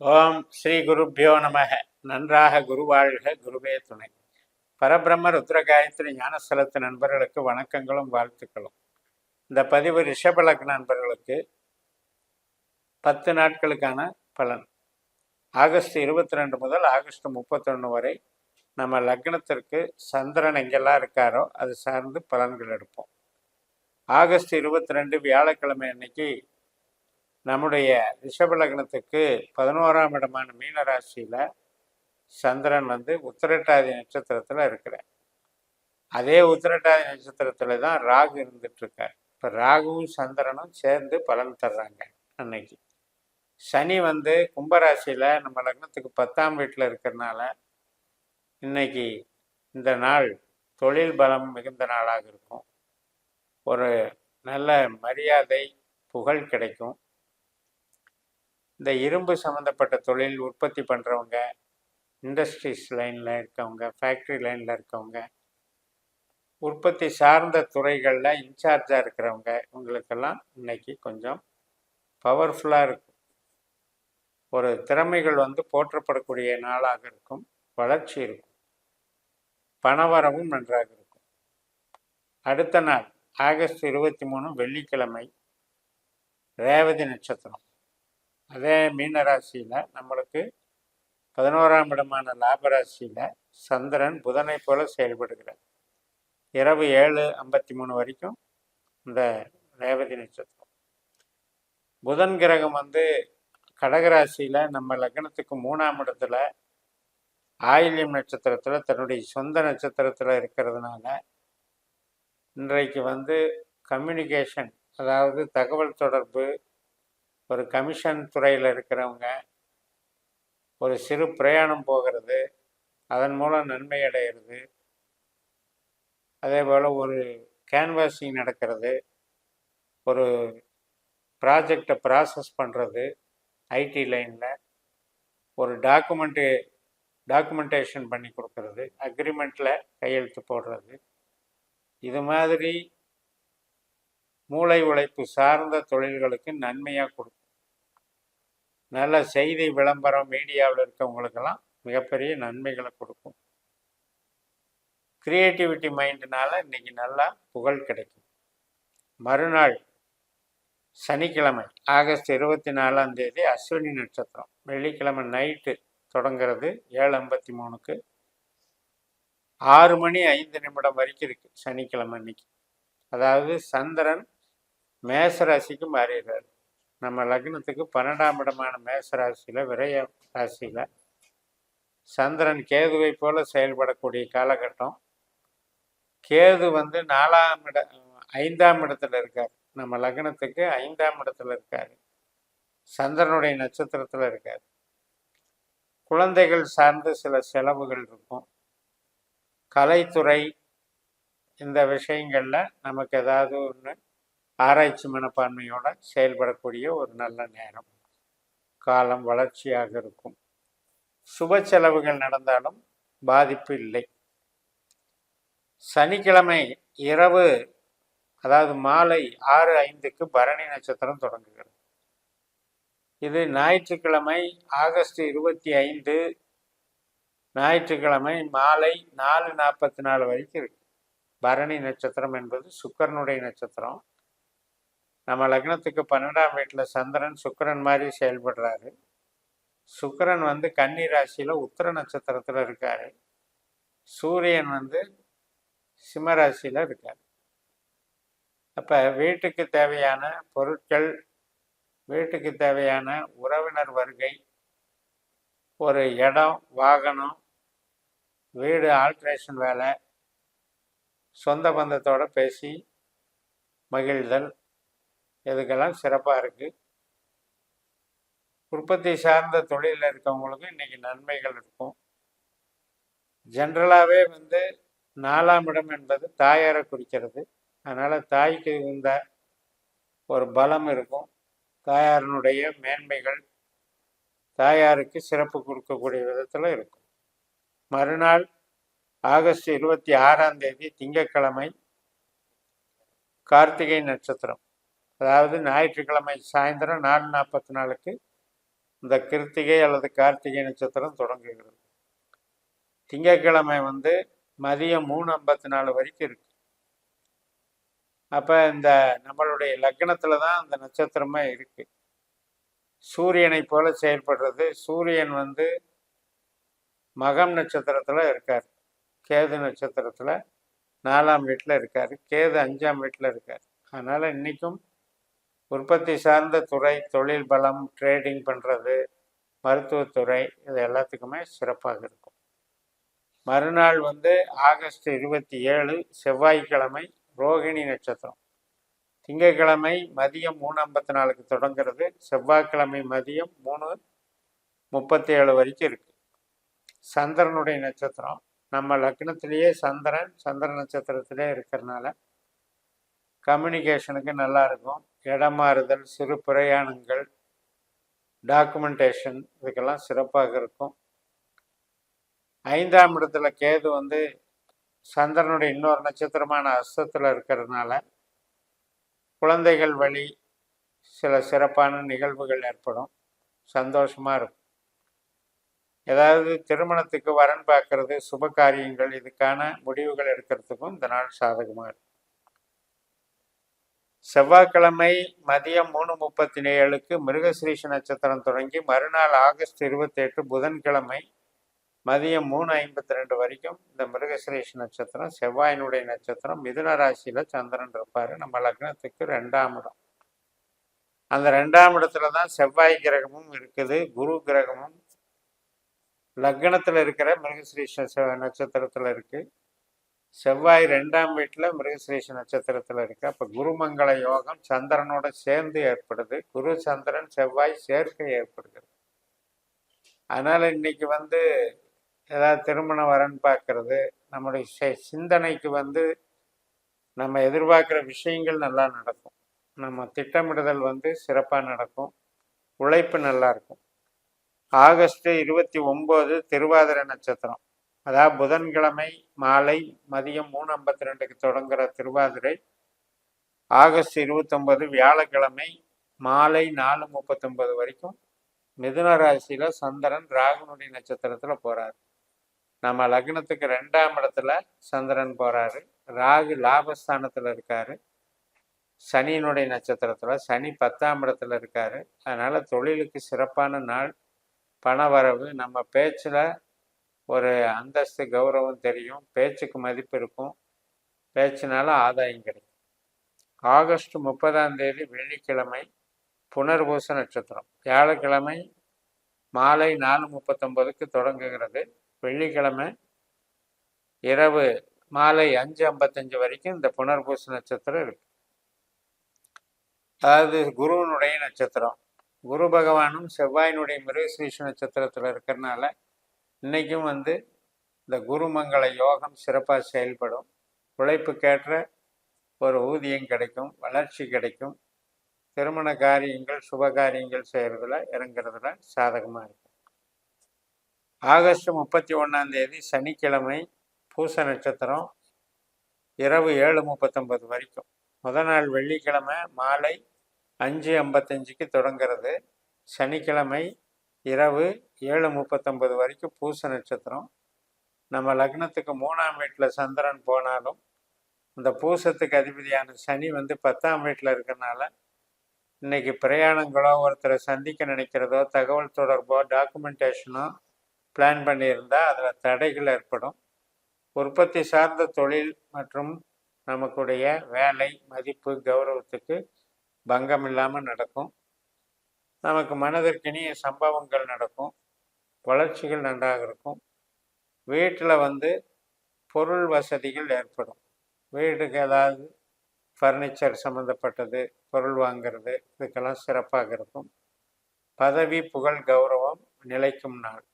ஓம் ஸ்ரீ குருப்பியோ நமக நன்றாக குருவாழ்க குருவே துணை. பரபிரம்ம ருத்ர காயத்ரி ஞானஸ்தலத்து நண்பர்களுக்கு வணக்கங்களும் வாழ்த்துக்களும். இந்த பதிவு ரிஷபலக் நண்பர்களுக்கு பத்து நாட்களுக்கான பலன். ஆகஸ்ட் இருபத்தி ரெண்டு முதல் ஆகஸ்ட் முப்பத்தொன்று வரை நம்ம லக்னத்திற்கு சந்திரன் எங்கெல்லாம் இருக்காரோ அது சார்ந்து பலன்கள் எடுப்போம். ஆகஸ்ட் இருபத்தி ரெண்டு வியாழக்கிழமை அன்னைக்கு நம்முடைய ரிஷபலக்னத்துக்கு பதினோராம் இடமான மீன ராசியில் சந்திரன் வந்து உத்திரட்டாதி நட்சத்திரத்தில் இருக்கிறார். அதே உத்திரட்டாதி நட்சத்திரத்தில் தான் ராகு இருந்துட்டுருக்கார் இப்போ ராகுவும் சந்திரனும் சேர்ந்து பலன் தர்றாங்க அன்னைக்கு. சனி வந்து கும்பராசியில் நம்ம லக்னத்துக்கு பத்தாம் வீட்டில் இருக்கிறனால இன்னைக்கு இந்த நாள் தொழில் பலம் மிகுந்த நாளாக இருக்கும். ஒரு நல்ல மரியாதை புகழ் கிடைக்கும். இந்த இரும்பு சம்மந்தப்பட்ட தொழில் உற்பத்தி பண்ணுறவங்க இண்டஸ்ட்ரீஸ் லைனில் இருக்கவங்க ஃபேக்ட்ரி லைனில் இருக்கவங்க உற்பத்தி சார்ந்த துறைகளில் இன்சார்ஜாக இருக்கிறவங்க இவங்களுக்கெல்லாம் இன்னைக்கு கொஞ்சம் பவர்ஃபுல்லாக இருக்கும். ஒரு திறமைகள் வந்து போற்றப்படக்கூடிய நாளாக இருக்கும் வளர்ச்சி இருக்கும் பணவரவும் நன்றாக இருக்கும். அடுத்த நாள் ஆகஸ்ட் இருபத்தி மூணு வெள்ளிக்கிழமை ரேவதி நட்சத்திரம். அதே மீன ராசியில் நம்மளுக்கு பதினோராம் இடமான லாபராசியில் சந்திரன் புதனை போல செயல்படுகிறார். இரவு ஏழு ஐம்பத்தி மூணு வரைக்கும் இந்த ரேவதி நட்சத்திரம். புதன் கிரகம் வந்து கடகராசியில் நம்ம லக்னத்துக்கு மூணாம் இடத்துல ஆயில்யம் நட்சத்திரத்தில் தன்னுடைய சொந்த நட்சத்திரத்தில் இருக்கிறதுனால இன்றைக்கு வந்து கம்யூனிகேஷன் அதாவது தகவல் தொடர்பு ஒரு கமிஷன் துறையில் இருக்கிறவங்க ஒரு சிறு பிரயாணம் போகிறது அதன் மூலம் நன்மை அடைகிறது அதே போல் ஒரு கேன்வாசிங் நடக்கிறது ஒரு ப்ராஜெக்டை ப்ராசஸ் பண்ணுறது ஐடி லைனில் ஒரு டாக்குமெண்ட்டு டாக்குமெண்டேஷன் பண்ணி கொடுக்கறது அக்ரிமெண்ட்டில் கையெழுத்து போடுறது இது மாதிரி மூளை உழைப்பு சார்ந்த தொழில்களுக்கு நன்மையாக கொடுக்கும். நல்ல செய்தி விளம்பரம் மீடியாவில் இருக்கவங்களுக்கெல்லாம் மிகப்பெரிய நன்மைகளை கொடுக்கும். கிரியேட்டிவிட்டி மைண்டுனால இன்னைக்கு நல்லா புகழ் கிடைக்கும். மறுநாள் சனிக்கிழமை ஆகஸ்ட் இருபத்தி நாலாம் தேதி அஸ்வினி நட்சத்திரம். வெள்ளிக்கிழமை நைட்டு தொடங்கிறது ஏழு ஐம்பத்தி மூணுக்கு. ஆறு மணி ஐந்து நிமிடம் வரைக்கும் இருக்குது சனிக்கிழமை அன்னைக்கு. அதாவது சந்திரன் மேசராசிக்கு மாறிடுறாரு. நம்ம லக்னத்துக்கு பன்னெண்டாம் இடமான மேச ராசியில் விரய ராசியில் சந்திரன் கேதுவை போல செயல்படக்கூடிய காலகட்டம். கேது வந்து நாலாம் இட ஐந்தாம் இடத்துல இருக்கார். நம்ம லக்னத்துக்கு ஐந்தாம் இடத்துல இருக்கார். சந்திரனுடைய நட்சத்திரத்தில் இருக்கார். குழந்தைகள் சார்ந்த சில செலவுகள் இருக்கும். கலைத்துறை இந்த விஷயங்களில் நமக்கு ஏதாவது ஒன்று ஆராய்ச்சி மனப்பான்மையோட செயல்படக்கூடிய ஒரு நல்ல நேரம். காலம் வளர்ச்சியாக இருக்கும். சுப செலவுகள் நடந்தாலும் பாதிப்பு இல்லை. சனிக்கிழமை இரவு அதாவது மாலை ஆறு ஐந்துக்கு பரணி நட்சத்திரம் தொடங்குகிறது. இது ஞாயிற்றுக்கிழமை ஆகஸ்ட் இருபத்தி ஐந்து ஞாயிற்றுக்கிழமை மாலை நாலு நாற்பத்தி நாலு வரைக்கும் இருக்கு. பரணி நட்சத்திரம் என்பது சுக்கரனுடைய நட்சத்திரம். நம்ம லக்னத்துக்கு பன்னெண்டாம் வீட்டில் சந்திரன் சுக்கரன் மாதிரி செயல்படுறாரு. சுக்கரன் வந்து கன்னி ராசியில் உத்தர நட்சத்திரத்தில் இருக்கார். சூரியன் வந்து சிம்ம ராசியில் இருக்கார். அப்போ வீட்டுக்கு தேவையான பொருட்கள் வீட்டுக்கு தேவையான உறவினர் வருகை ஒரு இடம் வாகனம் வீடு ஆல்ட்ரேஷன் வேலை சொந்த பந்தத்தோடு பேசி மகிழ்தல் இதுக்கெல்லாம் சிறப்பாக இருக்குது உற்பத்தி சார்ந்த தொழிலில் இருக்கவங்களுக்கும் இன்றைக்கி நன்மைகள் இருக்கும். ஜென்ரலாகவே வந்து நாலாம் இடம் என்பது தாயாரை குறிக்கிறது. அதனால் தாய்க்கு இந்த ஒரு பலம் இருக்கும். தாயாரினுடைய மேன்மைகள் தாயாருக்கு சிறப்பு கொடுக்கக்கூடிய விதத்தில் இருக்கும். மறுநாள் ஆகஸ்ட் இருபத்தி ஆறாம் தேதி திங்கட்கிழமை கார்த்திகை நட்சத்திரம். அதாவது ஞாயிற்றுக்கிழமை சாயந்தரம் நாலு நாற்பத்தி நாளுக்கு இந்த கிருத்திகை அல்லது கார்த்திகை நட்சத்திரம் தொடங்குகிறது. திங்கட்கிழமை வந்து மதியம் மூணு ஐம்பத்தி நாலு வரைக்கும் இருக்கு. அப்போ இந்த நம்மளுடைய லக்னத்தில் தான் அந்த நட்சத்திரமே இருக்கு. சூரியனை போல செயல்படுறது. சூரியன் வந்து மகம் நட்சத்திரத்தில் இருக்கார். கேது நட்சத்திரத்தில் நாலாம் வீட்டில் இருக்கார். கேது அஞ்சாம் வீட்டில் இருக்கார். அதனால் இன்றைக்கும் உற்பத்தி சார்ந்த துறை தொழில் பலம் ட்ரேடிங் பண்ணுறது மருத்துவத்துறை இது எல்லாத்துக்குமே சிறப்பாக இருக்கும். மறுநாள் வந்து ஆகஸ்ட் இருபத்தி ஏழு செவ்வாய்க்கிழமை ரோகிணி நட்சத்திரம். திங்கட்கிழமை மதியம் மூணு ஐம்பத்தி நாலுக்கு தொடங்கிறது செவ்வாய்க்கிழமை மதியம் மூணு முப்பத்தி ஏழு வரைக்கும் இருக்குது சந்திரனுடைய நட்சத்திரம் நம்ம லக்னத்திலேயே சந்திரன் சந்திர நட்சத்திரத்திலே இருக்கிறனால கம்யூனிகேஷனுக்கு நல்லா இருக்கும். இடம் மாறுதல் சிறு பிரயாணங்கள் டாக்குமெண்டேஷன் இதுக்கெல்லாம் சிறப்பாக இருக்கும். ஐந்தாம் இடத்துல கேது வந்து சந்திரனுடைய இன்னொரு நட்சத்திரமான அஸ்தத்தில் இருக்கிறதுனால குழந்தைகள் வழி சில சிறப்பான நிகழ்வுகள் ஏற்படும். சந்தோஷமாக இருக்கும். ஏதாவது திருமணத்துக்கு வரன் பார்க்கறது சுப காரியங்கள் இதுக்கான முடிவுகள் எடுக்கிறதுக்கும் இந்த நாள் சாதகமாக இருக்கும். செவ்வாய்க்கிழமை மதியம் மூணு முப்பத்தி ஏழுக்கு மிருகஸ்ரீஷ நட்சத்திரம் தொடங்கி மறுநாள் ஆகஸ்ட் இருபத்தி எட்டு புதன்கிழமை மதியம் மூணு ஐம்பத்தி ரெண்டு வரைக்கும் இந்த மிருகசிரேஷ நட்சத்திரம் செவ்வாயினுடைய நட்சத்திரம் மிதுன ராசியில் சந்திரன் இருப்பார். நம்ம லக்னத்துக்கு ரெண்டாம் இடம். அந்த ரெண்டாம் இடத்துல தான் செவ்வாய் கிரகமும் இருக்குது குரு கிரகமும் லக்னத்தில் இருக்கிற மிருகசிரீஷ நட்சத்திரத்தில் இருக்குது செவ்வாய் ரெண்டாம் வீட்டில் மிருகசிரீஷ நட்சத்திரத்தில் இருக்கு. அப்போ குருமங்கள யோகம் சந்திரனோட சேர்ந்து ஏற்படுது. குரு சந்திரன் செவ்வாய் சேர்க்கை ஏற்படுகிறது. அதனால இன்னைக்கு வந்து ஏதாவது திருமண வரன் பார்க்கறது நம்முடைய சிந்தனைக்கு வந்து நம்ம எதிர்பார்க்குற விஷயங்கள் நல்லா நடக்கும். நம்ம திட்டமிடுதல் வந்து சிறப்பாக நடக்கும். உழைப்பு நல்லா இருக்கும். ஆகஸ்ட் இருபத்தி ஒம்பது திருவாதிரை நட்சத்திரம். அதாவது புதன்கிழமை மாலை மதியம் மூணு ஐம்பத்தி ரெண்டுக்கு தொடங்குகிற திருவாதிரை ஆகஸ்ட் இருபத்தொம்பது வியாழக்கிழமை மாலை நாலு முப்பத்தொம்பது வரைக்கும் மிதுன ராசியில் சந்திரன் ராகுனுடைய நட்சத்திரத்தில் போகிறார் நம்ம லக்னத்துக்கு ரெண்டாம் இடத்துல சந்திரன் போகிறாரு ராகு லாபஸ்தானத்தில் இருக்காரு. சனியினுடைய நட்சத்திரத்தில் சனி பத்தாம் இடத்துல இருக்காரு. அதனால் தொழிலுக்கு சிறப்பான நாள். பண வரவு நம்ம பேச்சில் ஒரு அந்தஸ்து கௌரவம் தெரியும். பேச்சுக்கு மதிப்பு இருக்கும். பேச்சினால ஆதாயம் கிடைக்கும். ஆகஸ்ட் முப்பதாம் தேதி வெள்ளிக்கிழமை புனர்பூச நட்சத்திரம். வியாழக்கிழமை மாலை நாலு முப்பத்தொம்பதுக்கு தொடங்குகிறது. வெள்ளிக்கிழமை இரவு மாலை அஞ்சு ஐம்பத்தஞ்சு வரைக்கும் இந்த புனர்பூச நட்சத்திரம் இருக்கு. அதாவது குருவனுடைய நட்சத்திரம். குரு பகவானும் செவ்வாயினுடைய மிருகசீஷ நட்சத்திரத்தில் இருக்கிறனால இன்னைக்கும் வந்து இந்த குருமங்கள யோகம் சிறப்பாக செயல்படும். உழைப்புக்கேற்ற ஒரு ஊதியம் கிடைக்கும் வளர்ச்சி கிடைக்கும். திருமண காரியங்கள் சுப காரியங்கள் செய்கிறதுல இறங்குறதுல சாதகமாக இருக்கும் ஆகஸ்ட் முப்பத்தி ஒன்றாம் தேதி சனிக்கிழமை பூச நட்சத்திரம் இரவு ஏழு முப்பத்தொம்பது வரைக்கும். முத நாள் வெள்ளிக்கிழமை மாலை அஞ்சு ஐம்பத்தஞ்சுக்கு தொடங்கிறது. சனிக்கிழமை இரவு ஏழு முப்பத்தொம்பது வரைக்கும் பூச நட்சத்திரம். நம்ம லக்னத்துக்கு மூணாம் வீட்டில் சந்திரன் போனாலும் இந்த பூசத்துக்கு அதிபதியான சனி வந்து பத்தாம் வீட்டில் இருக்கிறனால இன்னைக்கு பிரயாணங்களோ ஒருத்தரை சந்திக்க நினைக்கிறதோ தகவல் தொடர்போ டாக்குமெண்டேஷனோ பிளான் பண்ணியிருந்தால் அதில் தடைகள் ஏற்படும். உற்பத்தி சார்ந்த தொழில் மற்றும் நமக்குடைய வேலை மதிப்பு கௌரவத்துக்கு பங்கம் இல்லாமல் நடக்கும். நமக்கு மனதிற்கினிய சம்பவங்கள் நடக்கும். வளர்ச்சிகள் நன்றாக இருக்கும். வீட்டில் வந்து பொருள் வசதிகள் ஏற்படும். வீட்டுக்கு ஏதாவது ஃபர்னிச்சர் சம்மந்தப்பட்டது பொருள் வாங்கிறது இதுக்கெல்லாம் சிறப்பாக இருக்கும். பதவி புகழ் கௌரவம் நிலைக்கும் நாள்.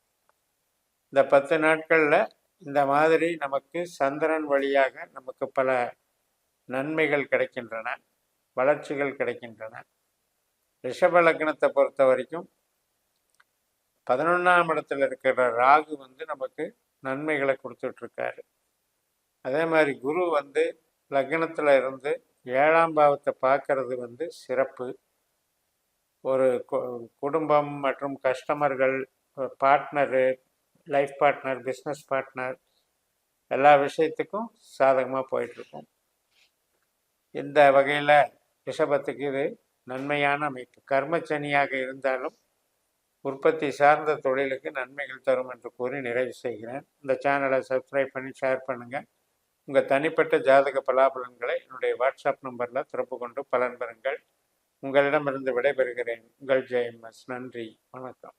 இந்த பத்து நாட்களில் இந்த மாதிரி நமக்கு சந்திரன் வழியாக நமக்கு பல நன்மைகள் கிடைக்கின்றன வளர்ச்சிகள் கிடைக்கின்றன. ரிஷப லக்னத்தை பொறுத்த வரைக்கும் பதினொன்றாம் இடத்துல இருக்கிற ராகு வந்து நமக்கு நன்மைகளை கொடுத்துட்ருக்காரு. அதே மாதிரி குரு வந்து லக்னத்தில் இருந்து ஏழாம் பாவத்தை பார்க்கறது வந்து சிறப்பு. ஒரு குடும்பம் மற்றும் கஸ்டமர்கள் partner life partner business partner எல்லா விஷயத்துக்கும் சாதகமாக போயிட்டுருக்கும் இந்த வகையில் ரிஷபத்துக்கு இது நன்மையான அமைப்பு. கர்மச்சனியாக இருந்தாலும் உற்பத்தி சார்ந்த தொழிலுக்கு நன்மைகள் தரும் என்று கூறி நிறைவு செய்கிறேன். இந்த சேனலை சப்ஸ்கிரைப் பண்ணி ஷேர் பண்ணுங்கள் உங்கள் தனிப்பட்ட ஜாதக பலாபலன்களை என்னுடைய வாட்ஸ்அப் நம்பரில் திறப்பு கொண்டு பலன் பெறுங்கள். உங்களிடமிருந்து விடைபெறுகிறேன். உங்கள் ஜெயம்எஸ். நன்றி. வணக்கம்.